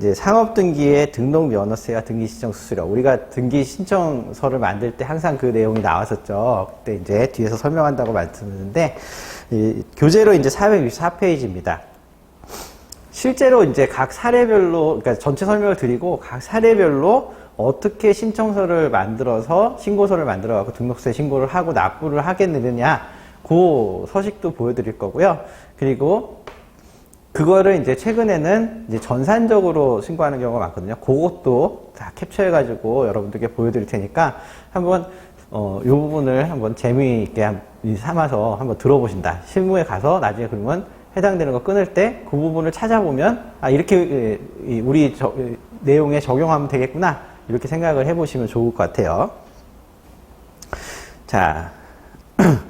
이제 상업등기의 등록 면허세와 등기 신청 수수료. 우리가 등기 신청서를 만들 때 항상 그 내용이 나왔었죠. 그때 이제 뒤에서 설명한다고 말씀드렸는데, 이 교재로 이제 464페이지입니다. 실제로 이제 각 사례별로, 그러니까 전체 설명을 드리고 각 사례별로 어떻게 신청서를 만들어서 신고서를 만들어 갖고 등록세 신고를 하고 납부를 하겠느냐, 그 서식도 보여드릴 거고요. 그리고 그거를 이제 최근에는 이제 전산적으로 신고하는 경우가 많거든요. 그것도 다 캡처해가지고 여러분들께 보여드릴 테니까 한번 어, 이 부분을 한번 재미있게 한- 삼아서 한번 들어보신다. 실무에 가서 나중에 그러면 해당되는 거 끊을 때 그 부분을 찾아보면 아 이렇게 에, 이 우리 저- 에, 내용에 적용하면 되겠구나 이렇게 생각을 해보시면 좋을 것 같아요. 자.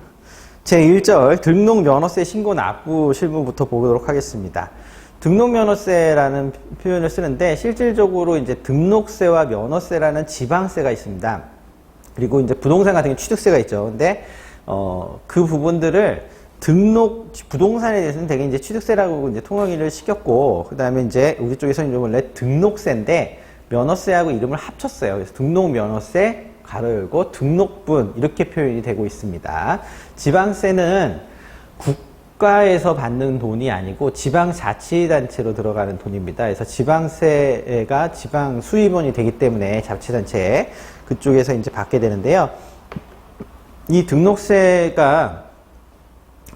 제1절 등록 면허세 신고 납부 실무부터 보도록 하겠습니다. 등록 면허세라는 표현을 쓰는데 실질적으로 이제 등록세와 면허세라는 지방세가 있습니다. 그리고 이제 부동산 같은 경우 취득세가 있죠. 근데 어, 그 부분들을 등록 부동산에 대해서는 대개 이제 취득세라고 이제 통용을 시켰고 그다음에 이제 우리 쪽에서는 이제 원래 등록세인데 면허세하고 이름을 합쳤어요. 그래서 등록 면허세 가로 열고 등록분 이렇게 표현이 되고 있습니다. 지방세는 국가에서 받는 돈이 아니고 지방자치단체로 들어가는 돈입니다. 그래서 지방세가 지방 수입원이 되기 때문에 자치단체 그쪽에서 이제 받게 되는데요. 이 등록세가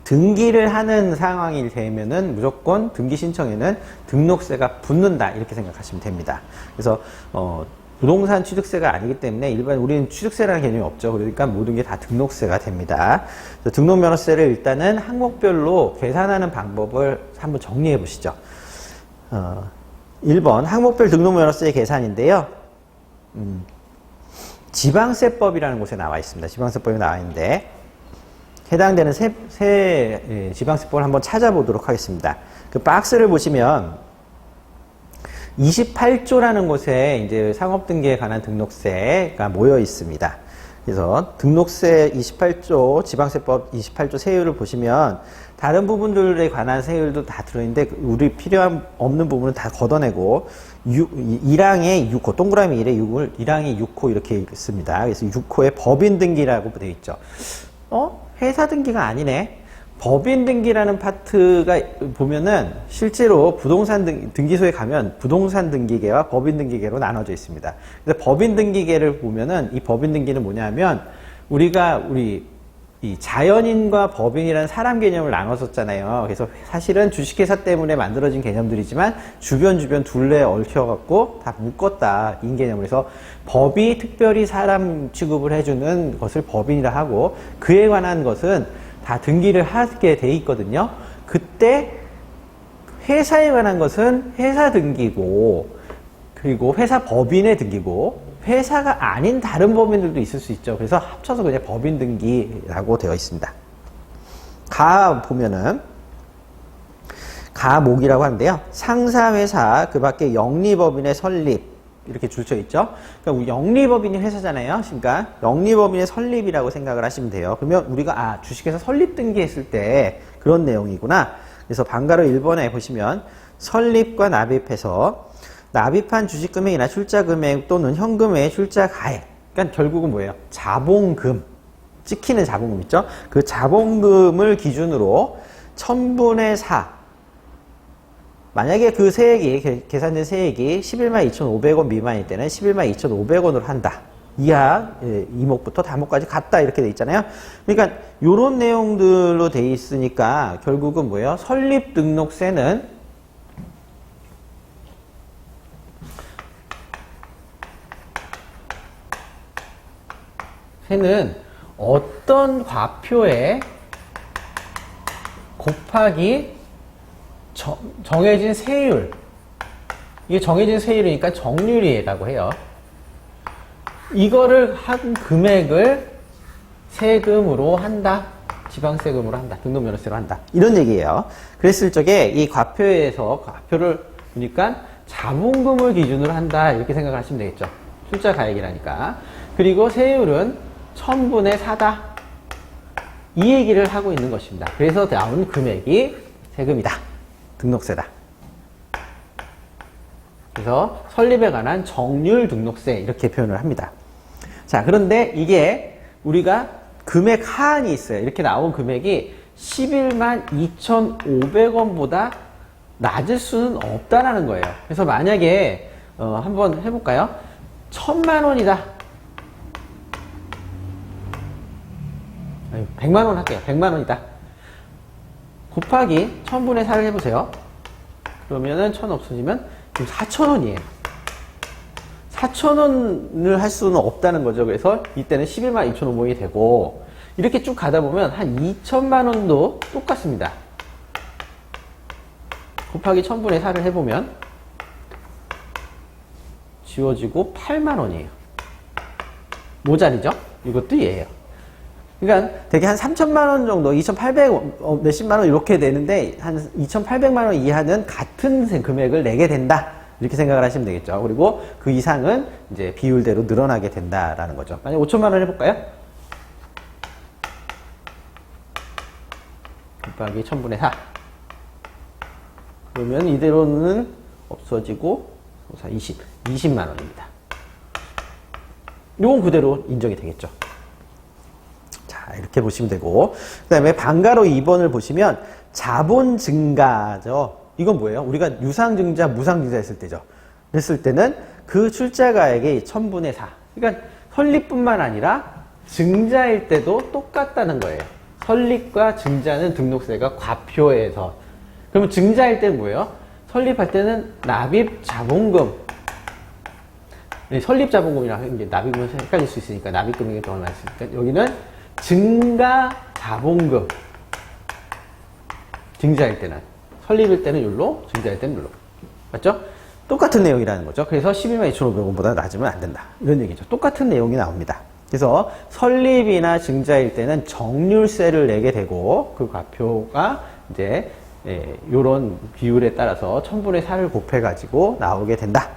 등기를 하는 상황이 되면은 무조건 등기 신청에는 등록세가 붙는다 이렇게 생각하시면 됩니다. 그래서 어, 부동산 취득세가 아니기 때문에 일반 우리는 취득세라는 개념이 없죠. 그러니까 모든 게 다 등록세가 됩니다. 그래서 등록 면허세를 일단은 항목별로 계산하는 방법을 한번 정리해 보시죠. 어, 1번 항목별 등록 면허세의 계산인데요. 음, 지방세법이라는 곳에 나와 있습니다. 지방세법이 나와 있는데 해당되는 세, 세 예, 지방세법을 한번 찾아보도록 하겠습니다. 그 박스를 보시면 28조라는 곳에 이제 상업등기에 관한 등록세가 모여 있습니다. 그래서 등록세 28조, 지방세법 28조 세율을 보시면 다른 부분들에 관한 세율도 다 들어있는데 우리 필요한 없는 부분은 다 걷어내고 1항에 6호, 동그라미 1에 6을 1항에 6호 이렇게 있습니다. 그래서 6호에 법인 등기라고 되어 있죠. 어? 회사 등기가 아니네. 법인 등기라는 파트가 보면은 실제로 부동산 등, 등기소에 가면 부동산 등기계와 법인 등기계로 나눠져 있습니다. 근데 법인 등기계를 보면은 이 법인 등기는 뭐냐면 우리가 우리 이 자연인과 법인이라는 사람 개념을 나눴었잖아요. 그래서 사실은 주식회사 때문에 만들어진 개념들이지만 주변 주변 둘레 얽혀갖고 다 묶었다. 인 개념을 해서 법이 특별히 사람 취급을 해주는 것을 법인이라 하고 그에 관한 것은 다 등기를 하게 돼 있거든요. 그때 회사에 관한 것은 회사 등기고 그리고 회사 법인의 등기고 회사가 아닌 다른 법인들도 있을 수 있죠. 그래서 합쳐서 그냥 법인 등기라고 되어 있습니다. 가 보면은 가목이라고 하는데요. 상사회사 그 밖에 영리법인의 설립 이렇게 줄쳐 있죠. 그러니까 영리법인이 회사잖아요. 그러니까 영리법인의 설립이라고 생각을 하시면 돼요. 그러면 우리가 아 주식회사 설립 등기했을 때 그런 내용이구나. 그래서 방가로 1번에 보시면 설립과 납입해서 납입한 주식 금액이나 출자 금액 또는 현금의 출자 가액. 그러니까 결국은 뭐예요? 자본금. 찍히는 자본금 있죠? 그 자본금을 기준으로 천분의 4. 만약에 그 세액이, 계- 계산된 세액이 11만 2,500원 미만일 때는 11만 2,500원으로 한다. 이하 예, 이목부터 다목까지 같다 이렇게 돼 있잖아요. 그러니까 요런 내용들로 돼 있으니까 결국은 뭐예요? 설립 등록세는 세는 어떤 과표에 곱하기 정, 정해진 세율 이게 정해진 세율이니까 정률이라고 해요. 이거를 한 금액을 세금으로 한다. 지방세금으로 한다. 등록면허세로 한다. 이런 얘기예요. 그랬을 적에 이 과표에서 과표를 보니까 자본금을 기준으로 한다. 이렇게 생각하시면 되겠죠. 출자 가액이라니까. 그리고 세율은 천분의 사다. 이 얘기를 하고 있는 것입니다. 그래서 나온 금액이 세금이다. 등록세다. 그래서 설립에 관한 정률 등록세 이렇게 표현을 합니다. 자, 그런데 이게 우리가 금액 하한이 있어요. 이렇게 나온 금액이 11만 2,500원보다 낮을 수는 없다라는 거예요. 그래서 만약에 어, 한번 해볼까요? 천만 원이다. 아니, 100만 원 할게요. 100만 원이다. 곱하기 1000분의 4를 해보세요. 그러면은 1000 없어지면 지금 4000원이에요. 4,000원을 할 수는 없다는 거죠. 그래서 이때는 11만 2,500원이 되고, 이렇게 쭉 가다 보면 한 2천만 원도 똑같습니다. 곱하기 1000분의 4를 해보면, 지워지고 8만 원이에요. 모자리죠? 이것도 얘예요. 그러니까 되게 한 3천만 원 정도, 2,800 어, 몇십만 원 이렇게 되는데 한 2,800만 원 이하는 같은 금액을 내게 된다. 이렇게 생각을 하시면 되겠죠. 그리고 그 이상은 이제 비율대로 늘어나게 된다라는 거죠. 만약 5천만 원 해볼까요? 곱하기 1000분의 4. 그러면 이대로는 없어지고 4, 20, 20만 원입니다. 이건 그대로 인정이 되겠죠. 자, 이렇게 보시면 되고. 그 다음에 방가로 2번을 보시면 자본 증가죠. 이건 뭐예요? 우리가 유상증자, 무상증자 했을 때죠. 했을 때는 그 출자가액의 1000분의 4. 그러니까 설립뿐만 아니라 증자일 때도 똑같다는 거예요. 설립과 증자는 등록세가 과표에서. 그러면 증자일 때는 뭐예요? 설립할 때는 납입 자본금. 네, 설립 자본금이랑 이게 납입은 헷갈릴 수 있으니까 납입 금액이 더 나있으니까 여기는 증가 자본금. 증자일 때는 설립일 때는 율로, 증자일 때는 율로. 맞죠? 똑같은 내용이라는 거죠. 그래서 12만 2,500원보다 낮으면 안 된다. 이런 얘기죠. 똑같은 내용이 나옵니다. 그래서 설립이나 증자일 때는 정률세를 내게 되고 그 과표가 이제 예, 요런 비율에 따라서 1000분의 4를 곱해 가지고 나오게 된다.